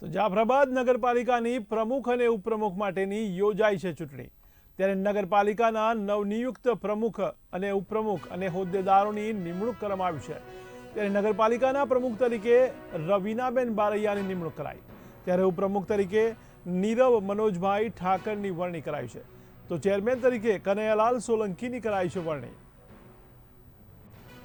તો જાફરાબાદ નગરપાલિકાની પ્રમુખ અને ઉપપ્રમુખ માટેની યોજાઈ છે ચૂંટણી. ત્યારે નગરપાલિકાના નવનિયુક્ત પ્રમુખ અને ઉપપ્રમુખ અને હોદ્દેદારોની નિમણૂક કરવામાં આવી છે. ત્યારે નગરપાલિકાના પ્રમુખ તરીકે રવિનાબેન બારૈયાની નિમણૂક કરાઈ. ત્યારે ઉપપ્રમુખ તરીકે નીરવ મનોજભાઈ ઠાકરની વરણી કરાઈ છે. તો ચેરમેન તરીકે કનૈયાલાલ સોલંકીની કરાઈ છે વરણી.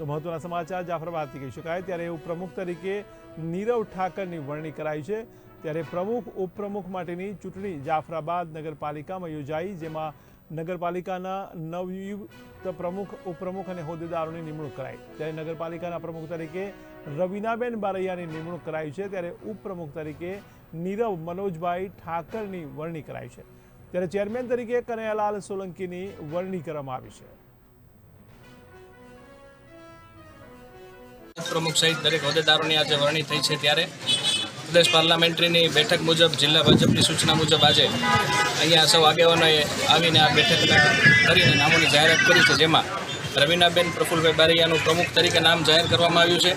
તો મહત્વના સમાચાર જાફરાબાદથી કહી શકાય. ત્યારે ઉપપ્રમુખ તરીકે નીરવ ઠાકરની વરણી કરાઈ છે. ત્યારે પ્રમુખ, ઉપપ્રમુખ માટેની ચૂંટણી જાફરાબાદ નગરપાલિકામાં યોજાઈ, જેમાં નગરપાલિકાના નવયુક્ત પ્રમુખ, ઉપપ્રમુખ અને હોદ્દેદારોની નિમણૂક કરાઈ. ત્યારે નગરપાલિકાના પ્રમુખ તરીકે રવિનાબેન બારૈયાની નિમણૂક કરાઈ છે. ત્યારે ઉપપ્રમુખ તરીકે નીરવ મનોજભાઈ ઠાકરની વરણી કરાઈ છે. ત્યારે ચેરમેન તરીકે કનૈયાલાલ સોલંકીની વરણી કરવામાં આવી છે. પ્રમુખ સહિત દરેક હોદ્દેદારોની આજે વરણી થઈ છે ત્યારે પ્રદેશ પાર્લામેન્ટરીની બેઠક મુજબ, જિલ્લા ભાજપની સૂચના મુજબ આજે અહીંયા સૌ આગેવાનોએ આવીને આ બેઠક કરીને નામોની જાહેરાત કરી છે, જેમાં રવિનાબેન પ્રફુલભાઈ બારૈયાનું પ્રમુખ તરીકે નામ જાહેર કરવામાં આવ્યું છે.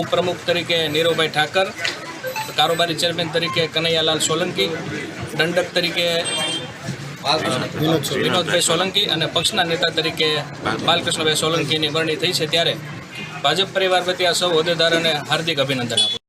ઉપપ્રમુખ તરીકે નીરવભાઈ ઠાકર, કારોબારી ચેરમેન તરીકે કનૈયાલાલ સોલંકી, દંડક તરીકે વિનોદભાઈ સોલંકી અને પક્ષના નેતા તરીકે બાલકૃષ્ણભાઈ સોલંકીની વરણી થઈ છે ત્યારે ભાજપ પરિવાર પ્રત્યે આ સૌ હોદ્દેદારોને હાર્દિક અભિનંદન આપું